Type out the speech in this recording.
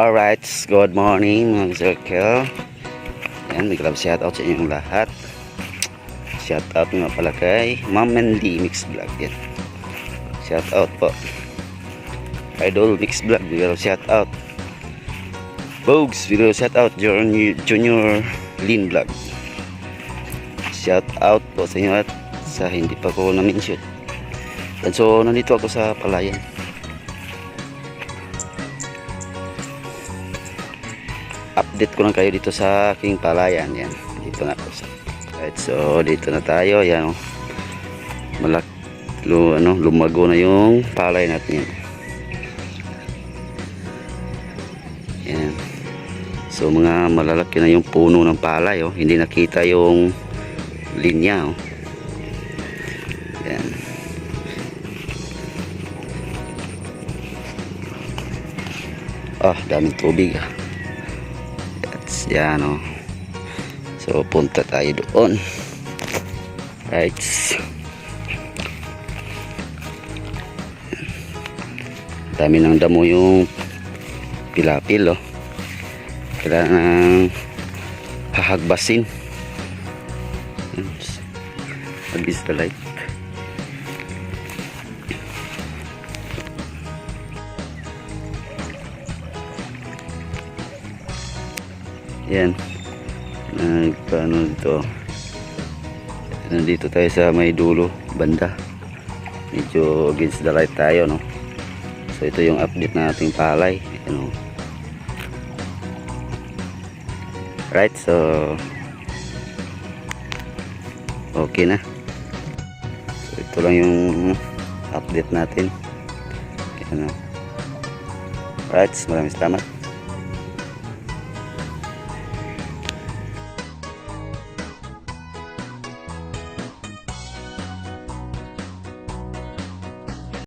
Alright, good morning mga circle. Yan, nag-love shoutout sa inyong lahat. Shoutout nga pala kay Ma'am Mandy Mix Vlog. Yan. Shoutout po. Idol Mix Vlog, nag-love shoutout. Bogs, video shoutout. Junior, Junior Lin Vlog. Shoutout po sa inyo at sa hindi pa ko na-mention. Yan, so, nandito ako sa Palayan. Update ko lang kayo dito sa aking palayan yan dito na right, so dito na tayo yan oh. malak lu, ano, lumago na yung palay natin yan yan so mga malalaki na yung puno ng palay oh. hindi nakita yung linya oh. yan ah daming tubig ah yan o. So punta tayo doon. Right. Dami ng damo yung pilapil o. Kailangan hahagbasin. Agis the light. Yan. Nagpaano dito. Nandito tayo sa may dulo, banda. Medyo against the light tayo, no. So ito yung update na ating palay, ano. Right, so okay na. So ito lang yung update natin. Ano. Right, maraming salamat.